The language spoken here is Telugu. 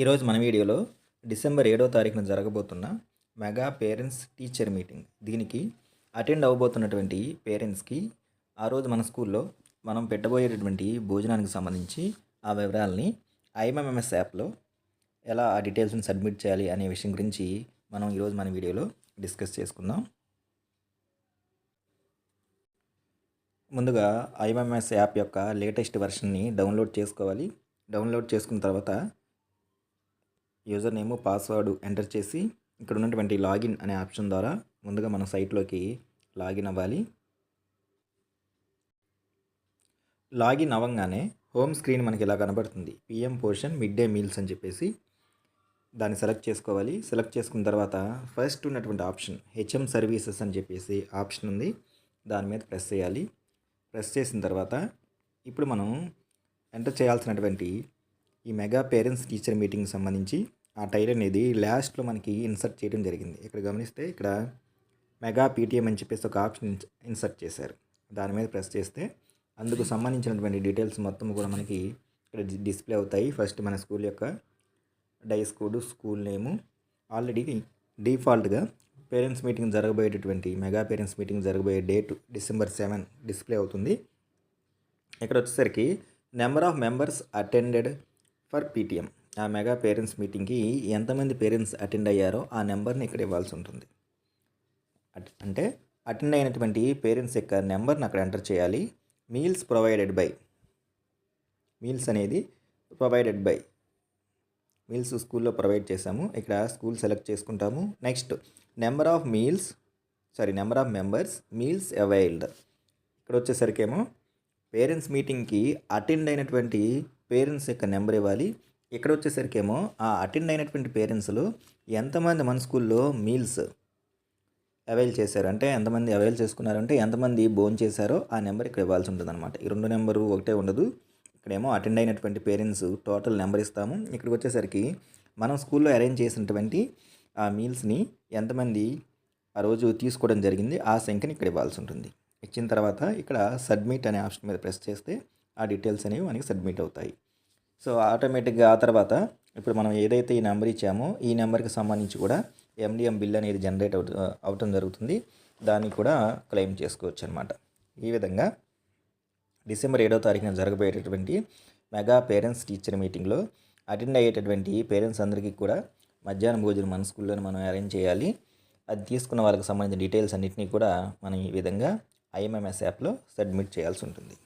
ఈరోజు మన వీడియోలో డిసెంబర్ ఏడో తారీఖున జరగబోతున్న మెగా పేరెంట్స్ టీచర్ మీటింగ్. దీనికి అటెండ్ అవ్వబోతున్నటువంటి పేరెంట్స్కి ఆ రోజు మన స్కూల్లో మనం పెట్టబోయేటటువంటి భోజనానికి సంబంధించి ఆ వివరాలని ఐఎంఎంఎస్ యాప్లో ఎలా ఆ డీటెయిల్స్ని సబ్మిట్ చేయాలి అనే విషయం గురించి మనం ఈరోజు మన వీడియోలో డిస్కస్ చేసుకుందాం. ముందుగా ఐఎంఎంఎస్ యాప్ యొక్క లేటెస్ట్ వెర్షన్ని డౌన్లోడ్ చేసుకోవాలి. డౌన్లోడ్ చేసుకున్న తర్వాత యూజర్ నేమ్ పాస్వర్డ్ ఎంటర్ చేసి ఇక్కడ ఉన్నటువంటి లాగిన్ అనే ఆప్షన్ ద్వారా ముందుగా మన సైట్లోకి లాగిన్ అవ్వాలి. లాగిన్ అవ్వగానే హోమ్ స్క్రీన్ మనకి ఇలా కనబడుతుంది. PM Poshan mid day meals అని చెప్పేసి దాన్ని సెలెక్ట్ చేసుకోవాలి. సెలెక్ట్ చేసుకున్న తర్వాత ఫస్ట్ ఉన్నటువంటి ఆప్షన్ హెచ్ఎం సర్వీసెస్ అని చెప్పేసి ఆప్షన్ ఉంది. దాని మీద ప్రెస్ చేయాలి. ప్రెస్ చేసిన తర్వాత ఇప్పుడు మనం ఎంటర్ చేయాల్సినటువంటి ఈ మెగా పేరెంట్స్ టీచర్ మీటింగ్ సంబంధించి ఆ టైర్ అనేది లాస్ట్లో మనకి ఇన్సర్ట్ చేయడం జరిగింది. ఇక్కడ గమనిస్తే ఇక్కడ మెగా పీటీఎం అని చెప్పేసి ఒక ఆప్షన్ ఇన్సర్ట్ చేశారు. దాని మీద ప్రెస్ చేస్తే అందుకు సంబంధించినటువంటి డీటెయిల్స్ మొత్తం కూడా మనకి ఇక్కడ డిస్ప్లే అవుతాయి. ఫస్ట్ మన స్కూల్ యొక్క DISE code school name. Already డిఫాల్ట్గా పేరెంట్స్ మీటింగ్ జరగబోయేటటువంటి మెగా పేరెంట్స్ మీటింగ్ జరగబోయే డేట్ డిసెంబర్ సెవెన్ డిస్ప్లే అవుతుంది. ఇక్కడ వచ్చేసరికి number of members attended for PTM. ఆ మెగా పేరెంట్స్ మీటింగ్కి ఎంతమంది పేరెంట్స్ అటెండ్ అయ్యారో ఆ నెంబర్ని ఇక్కడ ఇవ్వాల్సి ఉంటుంది. అట్- అంటే అటెండ్ అయినటువంటి పేరెంట్స్ యొక్క నెంబర్ని అక్కడ ఎంటర్ చేయాలి. Meals provided by. మీల్స్ అనేది ప్రొవైడెడ్ బై. మీల్స్ స్కూల్లో ప్రొవైడ్ చేసాము ఇక్కడ స్కూల్ సెలెక్ట్ చేసుకుంటాము. Next number of meals sorry number of members meals availed. ఇక్కడ వచ్చేసరికేమో పేరెంట్స్ మీటింగ్కి అటెండ్ అయినటువంటి పేరెంట్స్ యొక్క నెంబర్ ఇవ్వాలి. ఇక్కడ వచ్చేసరికేమో ఆ అటెండ్ అయినటువంటి పేరెంట్స్లో ఎంతమంది మన స్కూల్లో మీల్స్ అవైల్ చేశారు? అంటే ఎంతమంది అవైల్ చేసుకున్నారంటే ఎంతమంది బోన్ చేశారో ఆ నెంబర్ ఇక్కడ ఇవ్వాల్సి ఉంటుంది అనమాట ఈ రెండు నెంబరు ఒకటే ఉండదు. ఇక్కడేమో అటెండ్ అయినటువంటి పేరెంట్స్ టోటల్ నెంబర్ ఇస్తాము. ఇక్కడికి వచ్చేసరికి మనం స్కూల్లో అరేంజ్ చేసినటువంటి ఆ మీల్స్ని ఎంతమంది ఆ రోజు తీసుకోవడం జరిగింది? ఆ సంఖ్యని ఇక్కడ ఇవ్వాల్సి ఉంటుంది. ఇచ్చిన తర్వాత ఇక్కడ సబ్మిట్ అనే ఆప్షన్ మీద ప్రెస్ చేస్తే ఆ డీటెయిల్స్ అనేవి మనకి సబ్మిట్ అవుతాయి. సో ఆటోమేటిక్గా ఆ తర్వాత ఇప్పుడు మనం ఏదైతే ఈ నెంబర్ ఇచ్చామో ఈ నెంబర్కి సంబంధించి కూడా ఎండిఎం బిల్ అనేది జనరేట్ అవుతు అవటం జరుగుతుంది. దాన్ని కూడా క్లెయిమ్ చేసుకోవచ్చు అనమాట ఈ విధంగా డిసెంబర్ ఏడో తారీఖున జరగబోయేటటువంటి మెగా పేరెంట్స్ టీచర్ మీటింగ్లో అటెండ్ అయ్యేటటువంటి పేరెంట్స్ అందరికీ కూడా మధ్యాహ్నం భోజనం మన స్కూల్లోనే మనం అరేంజ్ చేయాలి. అది తీసుకున్న వాళ్ళకి సంబంధించిన డీటెయిల్స్ అన్నింటినీ కూడా మనం ఈ విధంగా ఐఎంఎంఎస్ యాప్లో సబ్మిట్ చేయాల్సి ఉంటుంది.